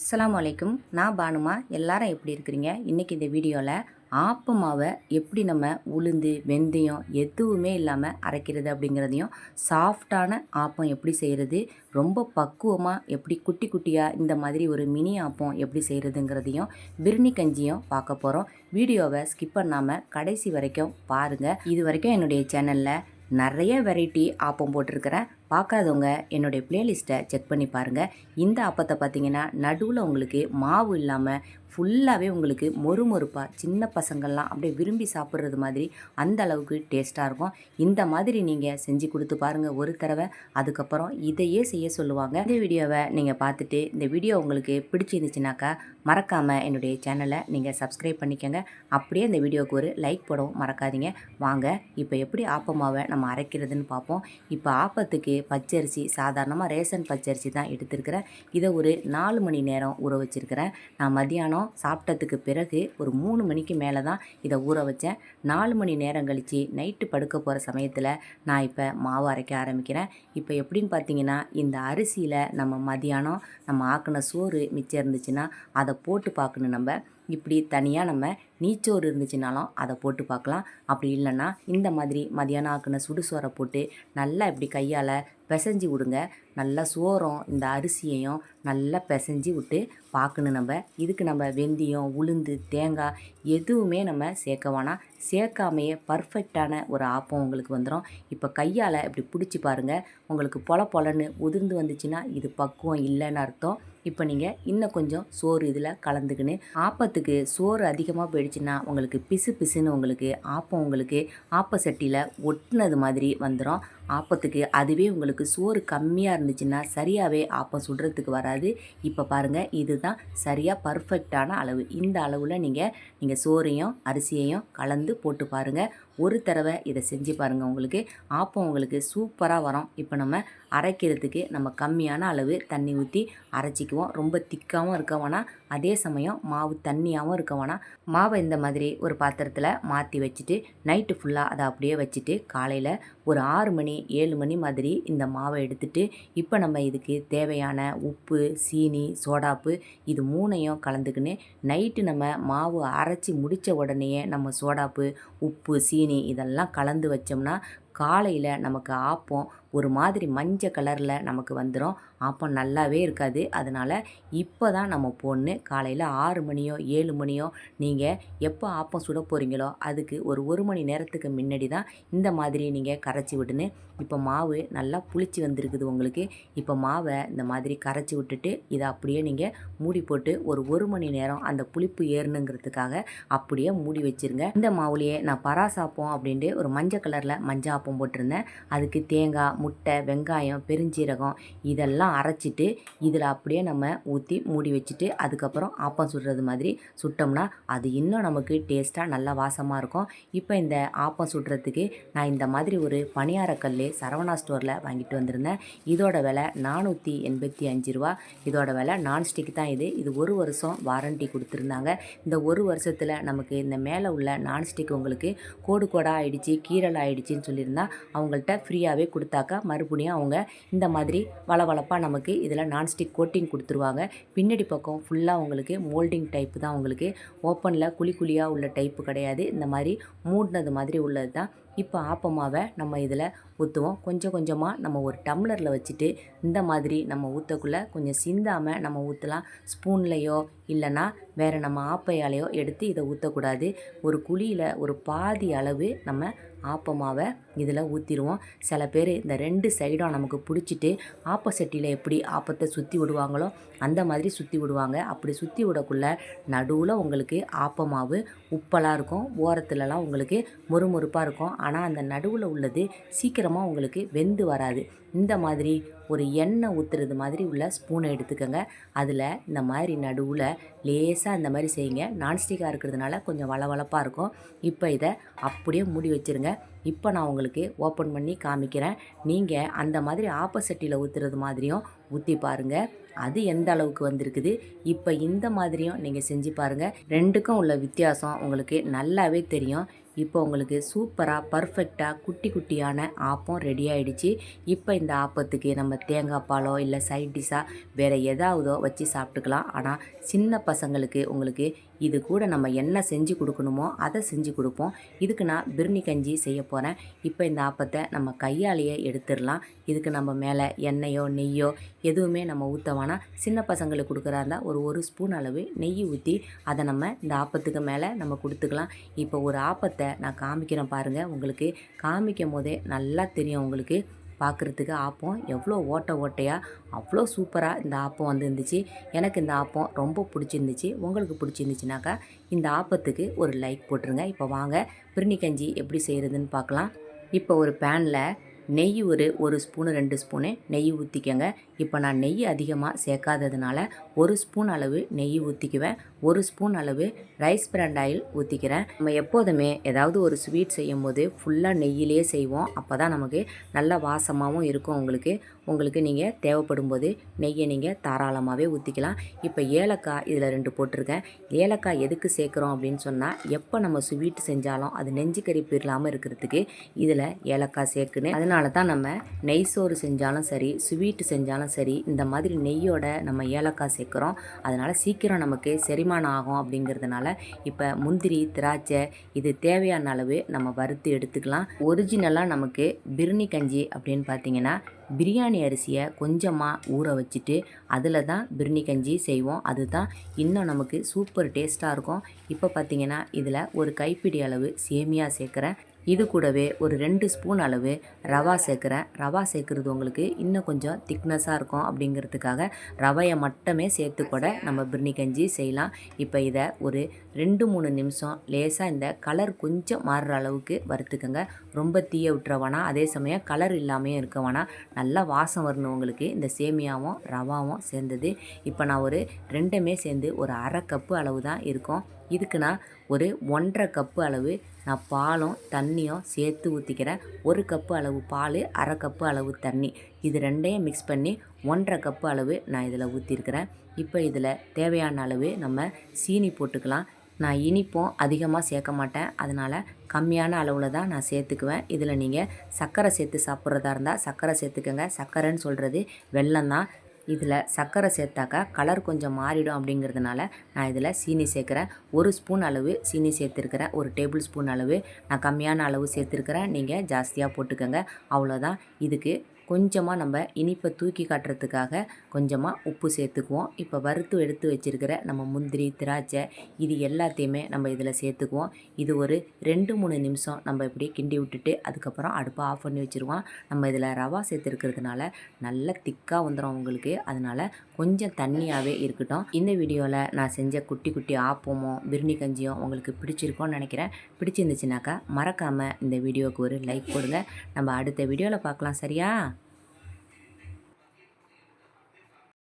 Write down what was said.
அஸ்லாம் வலைக்கும் நான் பானுமா. எல்லாரும் எப்படி இருக்கிறீங்க? இன்றைக்கி இந்த வீடியோவில் ஆப்ப மாவை எப்படி நம்ம உளுந்து வெந்தயம் எதுவுமே இல்லாமல் அரைக்கிறது அப்படிங்கிறதையும் சாஃப்டான ஆப்பம் எப்படி செய்கிறது ரொம்ப பக்குவமாக எப்படி குட்டி குட்டியாக இந்த மாதிரி ஒரு மினி ஆப்பம் எப்படி செய்கிறதுங்கிறதையும் பிரிணி கஞ்சியும் பார்க்க போகிறோம் வீடியோவை ஸ்கிப் பண்ணாமல் கடைசி வரைக்கும் பாருங்கள் இது வரைக்கும் என்னுடைய சேனலில் நிறைய வெரைட்டி ஆப்பம் போட்டிருக்கிறேன். பார்க்காதவங்க என்னுடைய பிளேலிஸ்ட்டை செக் பண்ணி பாருங்கள் இந்த ஆப்பத்தை பார்த்தீங்கன்னா நடுவில் உங்களுக்கு மாவு இல்லாமல் ஃபுல்லாகவே உங்களுக்கு மொறு மொறுப்பாக சின்ன பசங்கள்லாம் அப்படியே விரும்பி சாப்பிட்றது மாதிரி அந்த அளவுக்கு டேஸ்ட்டாக இருக்கும். இந்த மாதிரி நீங்கள் செஞ்சு கொடுத்து பாருங்கள் ஒரு தடவை. அதுக்கப்புறம் இதையே செய்ய சொல்லுவாங்க. இந்த வீடியோவை நீங்கள் பார்த்துட்டு இந்த வீடியோ உங்களுக்கு பிடிச்சிருந்துச்சுனாக்கா மறக்காமல் என்னுடைய சேனலை நீங்கள் சப்ஸ்கிரைப் பண்ணிக்கோங்க. அப்படியே இந்த வீடியோவுக்கு ஒரு லைக் போடவும் மறக்காதீங்க. வாங்க இப்போ எப்படி ஆப்பமாவை நம்ம அரைக்கிறதுன்னு பார்ப்போம். இப்போ ஆப்பத்துக்கு பச்சரிசி சாதாரணமாக ரேஷன் பச்சரிசி தான் எடுத்திருக்கிறேன். இதை ஒரு நாலு மணி நேரம் ஊற வச்சுருக்கிறேன். நான் மதியானம் சாப்பிட்டதுக்கு பிறகு ஒரு மூணு மணிக்கு மேலே தான் இதை ஊற வச்சேன். நாலு மணி நேரம் கழித்து நைட்டு படுக்க போகிற சமயத்தில் நான் இப்போ மாவு அரைக்க ஆரம்பிக்கிறேன். இப்போ எப்படின்னு பார்த்தீங்கன்னா இந்த அரிசியில் நம்ம மதியானம் நம்ம ஆக்கின சோறு மிச்சம் இருந்துச்சுன்னா அதை போட்டு பார்க்கணும் நம்ம. இப்படி தனியாக நம்ம நீச்சோறு இருந்துச்சுனாலும் அதை போட்டு பார்க்கலாம். அப்படி இல்லைன்னா இந்த மாதிரி மதியானம் ஆக்கின சுடுசோரை போட்டு நல்லா இப்படி கையால் பிசைஞ்சு விடுங்க. நல்லா சோறும் இந்த அரிசியையும் நல்லா பிசைஞ்சு விட்டு பார்க்கணும் நம்ம. இதுக்கு நம்ம வெந்தயம் உளுந்து தேங்காய் எதுவுமே நம்ம சேர்க்க வேணாம். சேர்க்காமையே பர்ஃபெக்டான ஒரு ஆப்பம் உங்களுக்கு வந்துடும் இப்போ கையால் இப்படி பிடிச்சி பாருங்கள் உங்களுக்கு பொல பொலன்னு உதிர்ந்து வந்துச்சுன்னா இது பக்குவம் இல்லைன்னு அர்த்தம். இப்போ நீங்கள் இன்னும் கொஞ்சம் சோறு இதில் கலந்துக்கின்னு ஆப்பத்துக்கு சோறு அதிகமாக போயிடுச்சுன்னா உங்களுக்கு பிசு பிசுன்னு உங்களுக்கு ஆப்பம் உங்களுக்கு ஆப்ப சட்டியில் ஒட்டினது மாதிரி வந்துடும் ஆப்பத்துக்கு அதுவே உங்களுக்கு சோறு கம்மியாக இருந்துச்சுன்னா சரியாகவே ஆப்பம் சுடுறதுக்கு வராது. இப்போ பாருங்கள் இதுதான் சரியாக பர்ஃபெக்டான அளவு. இந்த அளவில் நீங்கள் நீங்கள் சோறையும் அரிசியையும் கலந்து போட்டு பாருங்கள் ஒரு தடவை இதை செஞ்சு பாருங்கள் உங்களுக்கு. ஆப்பம் உங்களுக்கு சூப்பராக வரும். இப்போ நம்ம அரைக்கிறதுக்கு நம்ம கம்மியான அளவு தண்ணி ஊற்றி அரைச்சிக்குவோம். ரொம்ப திக்காகவும் இருக்க வேணாம். அதே சமயம் மாவு தண்ணியாகவும் இருக்க வேணாம். மாவை இந்த மாதிரி ஒரு பாத்திரத்தில் மாற்றி வச்சுட்டு நைட்டு ஃபுல்லாக அதை அப்படியே வச்சுட்டு காலையில் ஒரு ஆறு மணி ஏழு மணி மாதிரி இந்த மாவை எடுத்துட்டு இப்போ நம்ம இதுக்கு தேவையான உப்பு சீனி சோடாப்பு இது மூணையும் கலந்துக்கின்னு நைட்டு நம்ம மாவு அரைச்சி முடித்த உடனேயே நம்ம சோடாப்பு உப்பு சீனி இதெல்லாம் கலந்து வச்சோம்னா காலையில் நமக்கு ஆப்பம் ஒரு மாதிரி மஞ்சள் கலரில் நமக்கு வந்துடும் ஆப்பம் நல்லாவே இருக்காது. அதனால் இப்போ தான் நம்ம பொண்ணு காலையில் ஆறு மணியோ ஏழு மணியோ நீங்கள் எப்போ ஆப்பம் சுட போகிறீங்களோ அதுக்கு ஒரு ஒரு மணி நேரத்துக்கு முன்னாடி தான் இந்த மாதிரி நீங்கள் கரைச்சி விட்டுன்னு இப்போ மாவு நல்லா புளிச்சு வந்திருக்குது உங்களுக்கு. இப்போ மாவை இந்த மாதிரி கரைச்சி விட்டுட்டு இதை அப்படியே நீங்கள் மூடி போட்டு ஒரு ஒரு மணி நேரம் அந்த புளிப்பு ஏறணுங்கிறதுக்காக அப்படியே மூடி வச்சுருங்க. இந்த மாவுலேயே நான் பராசாப்பம் அப்படின்ட்டு ஒரு மஞ்சள் கலரில் மஞ்சள் ஆப்பம் போட்டிருந்தேன். அதுக்கு தேங்காய் முட்டை வெங்காயம் பெருஞ்சீரகம் இதெல்லாம் அரைச்சிட்டு இதில் அப்படியே நம்ம ஊற்றி மூடி வச்சுட்டு அதுக்கப்புறம் ஆப்பம் சுடுறது மாதிரி சுட்டோம்னா அது இன்னும் நமக்கு டேஸ்ட்டாக நல்லா வாசமாக இருக்கும். இப்போ இந்த ஆப்பம் சுடுறதுக்கு நான் இந்த மாதிரி ஒரு பணியாரக்கல் சரவணா ஸ்டோரில் வாங்கிட்டு வந்திருந்தேன். இதோட விலை நானூற்றி எண்பத்தி அஞ்சு ரூபா. இதோட விலை நான்ஸ்டிக் தான் இது. இது ஒரு வருஷம் வாரண்டி கொடுத்துருந்தாங்க. இந்த ஒரு வருஷத்தில் நமக்கு இந்த மேலே உள்ள நான்ஸ்டிக் உங்களுக்கு கோடு கோடாக ஆயிடுச்சு கீரல் ஆகிடுச்சின்னு சொல்லியிருந்தா அவங்கள்ட்ட ஃப்ரீயாகவே கொடுத்தாக்கா மறுபடியும் அவங்க இந்த மாதிரி வளவளப்பாக நமக்கு இதில் நான்ஸ்டிக் கோட்டிங் கொடுத்துருவாங்க. பின்னாடி பக்கம் ஃபுல்லாக உங்களுக்கு மோல்டிங் டைப் தான் உங்களுக்கு ஓப்பனில் குழி குழியாக உள்ள டைப்பு கிடையாது. இந்த மாதிரி மூடினது மாதிரி உள்ளது தான் இப்போ ஆப்பமாவை நம்ம இதில் ஊற்றுவோம். கொஞ்சம் கொஞ்சமாக நம்ம ஒரு டம்ளரில் வச்சுட்டு இந்த மாதிரி நம்ம ஊற்றக்குள்ளே கொஞ்சம் சிந்தாமல் நம்ம ஊற்றலாம். ஸ்பூன்லேயோ இல்லைன்னா வேறு நம்ம ஆப்பையாலையோ எடுத்து இதை ஊற்றக்கூடாது. ஒரு குழியில் ஒரு பாதி அளவு நம்ம ஆப்பமாவை இதில் ஊற்றிடுவோம். சில பேர் இந்த ரெண்டு சைடும் நமக்கு பிடிச்சிட்டு ஆப்ப சட்டியில் எப்படி ஆப்பத்தை சுற்றி விடுவாங்களோ அந்த மாதிரி சுற்றி விடுவாங்க. அப்படி சுற்றி விடக்குள்ள நடுவில் உங்களுக்கு ஆப்பமாவு உப்பெல்லாம் இருக்கும். ஓரத்துலலாம் உங்களுக்கு மொறுமொறுப்பாக இருக்கும். ஆனால் அந்த நடுவில் உள்ளது சீக்கிரமாக உங்களுக்கு வெந்து வராது. இந்த மாதிரி ஒரு எண்ணெய் ஊற்றுறது மாதிரி உள்ள ஸ்பூனை எடுத்துக்கோங்க. அதில் இந்த மாதிரி நடுவில் லேசாக இந்த மாதிரி செய்யுங்க. நான்ஸ்டிக்காக இருக்கிறதுனால கொஞ்சம் வளவளப்பாக இருக்கும். இப்போ இதை அப்படியே மூடி வச்சுருங்க. இப்போ நான் உங்களுக்கு ஓப்பன் பண்ணி காமிக்கிறேன். நீங்கள் அந்த மாதிரி ஆப்போசிட்டியில் ஊற்றுறது மாதிரியும் ஊற்றி பாருங்கள் அது எந்த அளவுக்கு வந்திருக்குது? இப்போ இந்த மாதிரியும் நீங்கள் செஞ்சு பாருங்கள் ரெண்டுக்கும் உள்ள வித்தியாசம் உங்களுக்கு நல்லாவே தெரியும். இப்போ உங்களுக்கு சூப்பராக பர்ஃபெக்டாக குட்டி குட்டியான ஆப்பம் ரெடி ஆகிடுச்சு இப்போ இந்த ஆப்பத்துக்கு நம்ம தேங்காய் பாலோ இல்லை சைட் டிஷ்ஷாக வேறு எதாவதோ வச்சு சாப்பிட்டுக்கலாம். ஆனால் சின்ன பசங்களுக்கு உங்களுக்கு இது கூட நம்ம என்ன செஞ்சு கொடுக்கணுமோ அதை செஞ்சு கொடுப்போம். இதுக்கு நான் பிரிணி கஞ்சி செய்ய போகிறேன் இப்போ இந்த ஆப்பத்தை நம்ம கையாலேயே எடுத்துடலாம். இதுக்கு நம்ம மேலே எண்ணெயோ நெய்யோ எதுவுமே நம்ம ஊற்ற வேணாம். சின்ன பசங்களுக்கு கொடுக்குறா இருந்தால் ஒரு ஒரு ஸ்பூன் அளவு நெய் ஊற்றி அதை நம்ம இந்த ஆப்பத்துக்கு மேலே நம்ம கொடுத்துக்கலாம். இப்போ ஒரு ஆப்பத்தை நான் காமிக்கிறேன் பாருங்கள் உங்களுக்கு காமிக்கும் போதே நல்லா தெரியும் உங்களுக்கு. பார்க்குறதுக்கு ஆப்பம் எவ்வளோ ஓட்டை ஓட்டையாக அவ்வளோ சூப்பராக இந்த ஆப்பம் வந்து இருந்துச்சு எனக்கு இந்த ஆப்பம் ரொம்ப பிடிச்சிருந்துச்சு. உங்களுக்கு பிடிச்சிருந்துச்சுனாக்கா இந்த ஆப்பத்துக்கு ஒரு லைக் போட்டுருங்க. இப்போ வாங்க பிரிணி கஞ்சி எப்படி செய்கிறதுன்னு பார்க்கலாம் இப்போ ஒரு பேனில் நெய் ஒரு ஒரு ஸ்பூனு ரெண்டு ஸ்பூனு நெய் ஊற்றிக்கங்க இப்போ நான் நெய் அதிகமாக சேர்க்காததுனால ஒரு ஸ்பூன் அளவு நெய் ஊற்றிக்குவேன் ஒரு ஸ்பூன் அளவு ரைஸ் பிராண்ட் ஆயில் ஊற்றிக்கிறேன் நம்ம எப்போதுமே ஏதாவது ஒரு ஸ்வீட் செய்யும் போது ஃபுல்லாக நெய்யிலே செய்வோம். அப்போ தான் நமக்கு நல்ல வாசமாகவும் இருக்கும் உங்களுக்கு. உங்களுக்கு நீங்கள் தேவைப்படும் போது நெய்யை நீங்கள் தாராளமாகவே ஊற்றிக்கலாம் இப்போ ஏலக்காய் இதில் ரெண்டு போட்டிருக்கேன். ஏலக்காய் எதுக்கு சேர்க்குறோம் அப்படின்னு சொன்னால் எப்போ நம்ம ஸ்வீட் செஞ்சாலும் அது நெஞ்சு கறிப்பு இல்லாமல் இருக்கிறதுக்கு இதில் ஏலக்காய் சேர்க்குன்னு. அதனால தான் நம்ம நெய் சோறு செஞ்சாலும் சரி ஸ்வீட்டு செஞ்சாலும் சரி இந்த மாதிரி நெய்யோட நம்ம ஏலக்காய் சேர்க்குறோம். அதனால் சீக்கிரம் நமக்கு செரிமானம் ஆகும் அப்படிங்கிறதுனால இப்போ முந்திரி திராட்சை இது தேவையான அளவு நம்ம வறுத்து எடுத்துக்கலாம். ஒரிஜினலாக நமக்கு பிரிணி கஞ்சி அப்படின்னு பார்த்தீங்கன்னா பிரியாணி அரிசியை கொஞ்சமாக ஊற வச்சுட்டு அதில் தான் பிரிணி கஞ்சி செய்வோம். அதுதான் இன்னும் நமக்கு சூப்பர் டேஸ்ட்டாக இருக்கும். இப்போ பார்த்தீங்கன்னா இதில் ஒரு கைப்பிடி அளவு சேமியா சேர்க்குறேன். இது கூடவே ஒரு ரெண்டு ஸ்பூன் அளவு ரவா சேர்க்குறேன். ரவா சேர்க்குறது உங்களுக்கு இன்னும் கொஞ்சம் திக்னஸாக இருக்கும் அப்படிங்கிறதுக்காக ரவையை மட்டுமே சேர்த்து கூட நம்ம பிரிணி கஞ்சி செய்யலாம். இப்போ இதை ஒரு ரெண்டு மூணு நிமிஷம் லேசாக இந்த கலர் கொஞ்சம் மாறுற அளவுக்கு வறுத்துக்கோங்க. ரொம்ப தீய விட்டுற வேணாம். அதே சமயம் கலர் இல்லாமையும் இருக்க வேணாம். நல்லா வாசம் வரணும் உங்களுக்கு இந்த சேமியாவும் ரவாவும் சேர்ந்தது. இப்போ நான் ஒரு ரெண்டுமே சேர்ந்து ஒரு அரை கப்பு அளவு தான் இருக்கும். இதுக்கு நான் ஒரு ஒன்றரை கப்பு அளவு நான் பாலும் தண்ணியும் சேர்த்து ஊற்றிக்கிறேன் ஒரு கப்பு அளவு பால் அரை கப்பு அளவு தண்ணி. இது ரெண்டையும் மிக்ஸ் பண்ணி ஒன்றரை கப்பு அளவு நான் இதில் ஊற்றிருக்கிறேன் இப்போ இதில் தேவையான அளவு நம்ம சீனி போட்டுக்கலாம். நான் இனிப்பும் அதிகமாக சேர்க்க மாட்டேன். அதனால் கம்மியான அளவில் தான் நான் சேர்த்துக்குவேன். இதில் நீங்கள் சர்க்கரை சேர்த்து சாப்பிட்றதா இருந்தால் சர்க்கரை சேர்த்துக்கோங்க. சர்க்கரைன்னு சொல்கிறது வெல்லம் தான். இதில் சர்க்கரை சேர்த்தாக்கா கலர் கொஞ்சம் மாறிடும் அப்படிங்கிறதுனால நான் இதில் சீனி சேர்க்குறேன். ஒரு ஸ்பூன் அளவு சீனி சேர்த்துருக்கிறேன். ஒரு டேபிள் ஸ்பூன் அளவு. நான் கம்மியான அளவு சேர்த்துருக்கிறேன். நீங்கள் ஜாஸ்தியாக போட்டுக்கோங்க. அவ்வளோதான் இதுக்கு கொஞ்சமாக நம்ம இனிப்பை தூக்கி காட்டுறதுக்காக கொஞ்சமாக உப்பு சேர்த்துக்குவோம். இப்போ வறுத்து எடுத்து வச்சுருக்கிற நம்ம முந்திரி திராட்சை இது எல்லாத்தையுமே நம்ம இதில் சேர்த்துக்குவோம். இது ஒரு ரெண்டு மூணு நிமிஷம் நம்ம இப்படி கிண்டி விட்டுட்டு அதுக்கப்புறம் அடுப்பை ஆஃப் பண்ணி வச்சுருவோம். நம்ம இதில் ரவா சேர்த்துருக்கிறதுனால நல்ல திக்காக வந்துடும் உங்களுக்கு. அதனால் கொஞ்சம் தண்ணியாகவே இருக்கட்டும். இந்த வீடியோவில் நான் செஞ்ச குட்டி குட்டி ஆப்பமும் பிரிணி கஞ்சியும் உங்களுக்கு பிடிச்சிருக்கோன்னு நினைக்கிறேன். பிடிச்சிருந்துச்சுனாக்கா மறக்காமல் இந்த வீடியோவுக்கு ஒரு லைக் போடுங்க. நம்ம அடுத்த வீடியோவில் பார்க்கலாம். சரியா?